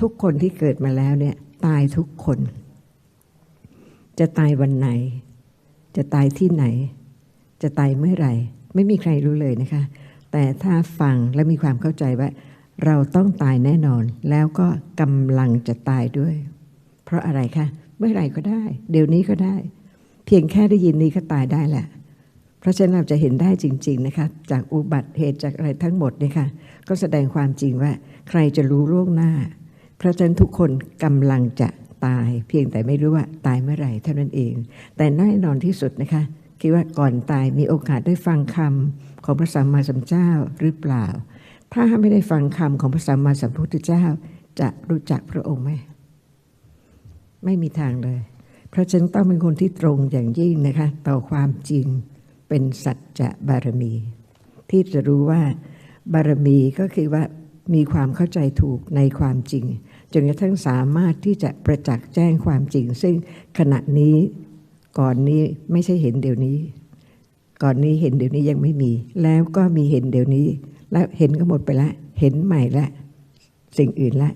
ทุกคนที่เกิดมาแล้วเนี่ย ตายทุกคน จะตายวันไหน จะตายที่ไหน จะตายเมื่อไหร่ ไม่มีใครรู้เลยนะคะ แต่ถ้าฟังและมีความเข้าใจว่า เราต้องตายแน่นอน แล้วก็กำลังจะตายด้วย เพราะอะไรคะเมื่อไหร่ก็ได้ เดี๋ยวนี้ก็ได้ เพียงแค่ได้ยินนี้ก็ตายได้แหละเพราะฉะนั้นเราจะเห็นได้จริง ๆ นะคะจากอุบัติเหตุจากอะไรทั้งหมดเนี่ยค่ะก็แสดงความจริงว่า ใครจะรู้ล่วงหน้า เพราะฉะนั้นทุกคนกำลังจะตาย เพียงแต่ไม่รู้ว่าตายเมื่อไหร่เท่านั้นเอง แต่แน่นอนที่สุดนะคะ คิดว่าก่อนตายมีโอกาสได้ฟังคำของพระสัมมาสัมพุทธเจ้าหรือเปล่า ถ้าไม่ได้ฟังคำของพระสัมมาสัมพุทธเจ้า จะรู้จักพระองค์ไหมไม่มีทางเลย เพราะฉันต้องเป็นคนที่ตรงอย่างยิ่งนะคะ ต่อความจริงเป็นสัจจะบารมี ที่จะรู้ว่าบารมีก็คือว่ามีความเข้าใจถูกในความจริง จนกระทั่งสามารถที่จะประจักษ์แจ้งความจริง ซึ่งขณะนี้ก่อนนี้ไม่ใช่เห็นเดี๋ยวนี้ ก่อนนี้เห็นเดี๋ยวนี้ยังไม่มี แล้วก็มีเห็นเดี๋ยวนี้ แล้วเห็นก็หมดไปแล้วเห็นใหม่ละ สิ่งอื่นละ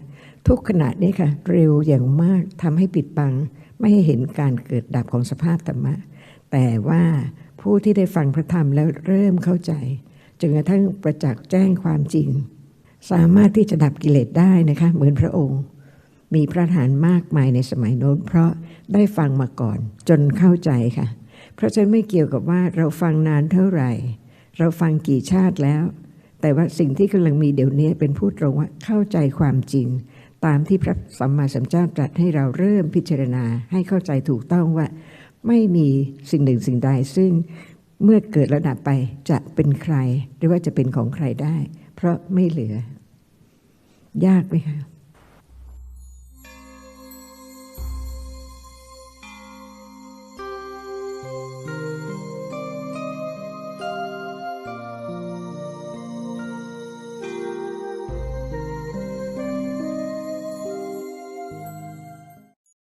ทุกขณะนี้ค่ะ เร็วอย่างมากทำให้ปิดบัง ไม่ให้เห็นการเกิดดับของสภาพธรรมะ แต่ว่าผู้ที่ได้ฟังพระธรรมแล้วเริ่มเข้าใจจนกระทั่งประจักษ์แจ้งความจริง สามารถที่จะดับกิเลสได้นะคะเหมือนพระองค์ มีพระฐานมากมายในสมัยโน้น เพราะได้ฟังมาก่อนจนเข้าใจค่ะ เพราะฉะนั้นไม่เกี่ยวกับว่าเราฟังนานเท่าไหร่ เราฟังกี่ชาติแล้ว แต่ว่าสิ่งที่กำลังมีเดี๋ยวนี้เป็นพูดตรงว่าเข้าใจความจริง ตามที่พระสัมมาสัมพุทธเจ้าตรัสให้เราเริ่มพิจารณาให้เข้าใจถูกต้องว่า ไม่มีสิ่งหนึ่งสิ่งใดซึ่งเมื่อเกิดระดับไปจะเป็นใคร หรือว่าจะเป็นของใครได้ เพราะไม่เหลือ ยากไหมคะ